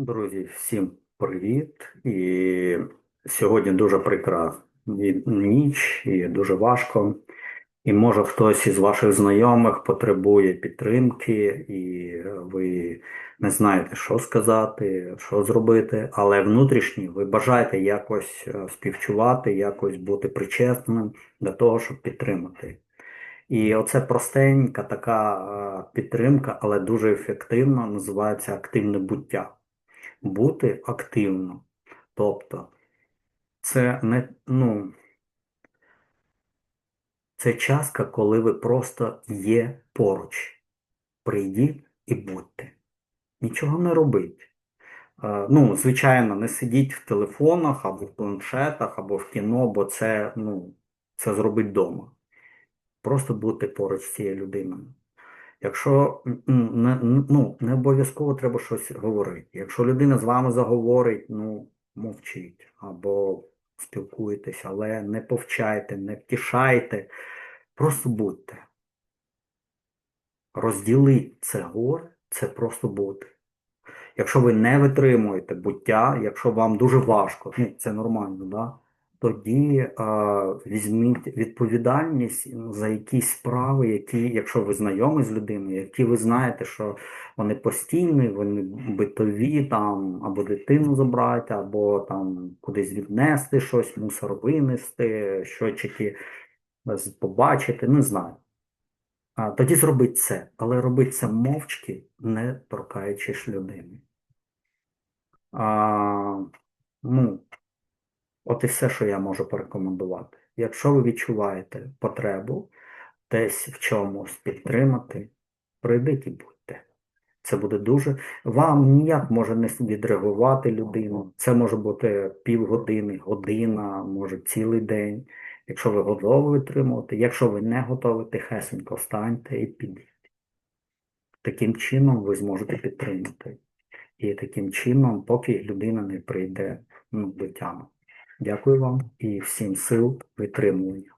Друзі, всім привіт! І сьогодні дуже прикра ніч, і дуже важко. І може хтось із ваших знайомих потребує підтримки, і ви не знаєте, що сказати, що зробити, але внутрішні ви бажаєте якось е, співчувати, якось бути причесним для того, щоб підтримати. І оце простенька така е, підтримка, але дуже ефективна, називається активне буття бути активно. Тобто, це не, ну, це частка, коли ви просто є поруч. Прийдіть і будьте. Нічого не робіть. Ну, звичайно, не сидіть в телефонах або в планшетах, або в кіно, бо це, ну, це зробить вдома. Просто бути поруч з цією людиною. Якщо не, ну, не обов'язково треба щось говорити. Якщо людина з вами заговорить, ну, мовчіть або спілкуйтесь, але не повчайте, не втішайте, просто будьте. Розділіть це горе, це просто бути. Якщо ви не витримуєте буття, якщо вам дуже важко, це нормально, да? Тоді е, візьміть відповідальність за якісь справи, які, якщо ви знайомі з людиною, які ви знаєте, що вони постійні, вони битові, там, або дитину забрати, або там кудись віднести щось, мусор винести, щочики з- побачити, не знаю. А, тоді зробіть це, але робіть це мовчки, не торкаючись людини. А, ну, от і все, що я можу порекомендувати. Якщо ви відчуваєте потребу десь в чомусь підтримати, прийдіть і будьте. Це буде дуже. Вам ніяк може не відреагувати людину. Це може бути півгодини, година, може цілий день. Якщо ви готові витримувати, якщо ви не готові, тихесенько встаньте і підіть. Таким чином ви зможете підтримати. І таким чином, поки людина не прийде ну, до тями. Дякую вам і всім сил витримування.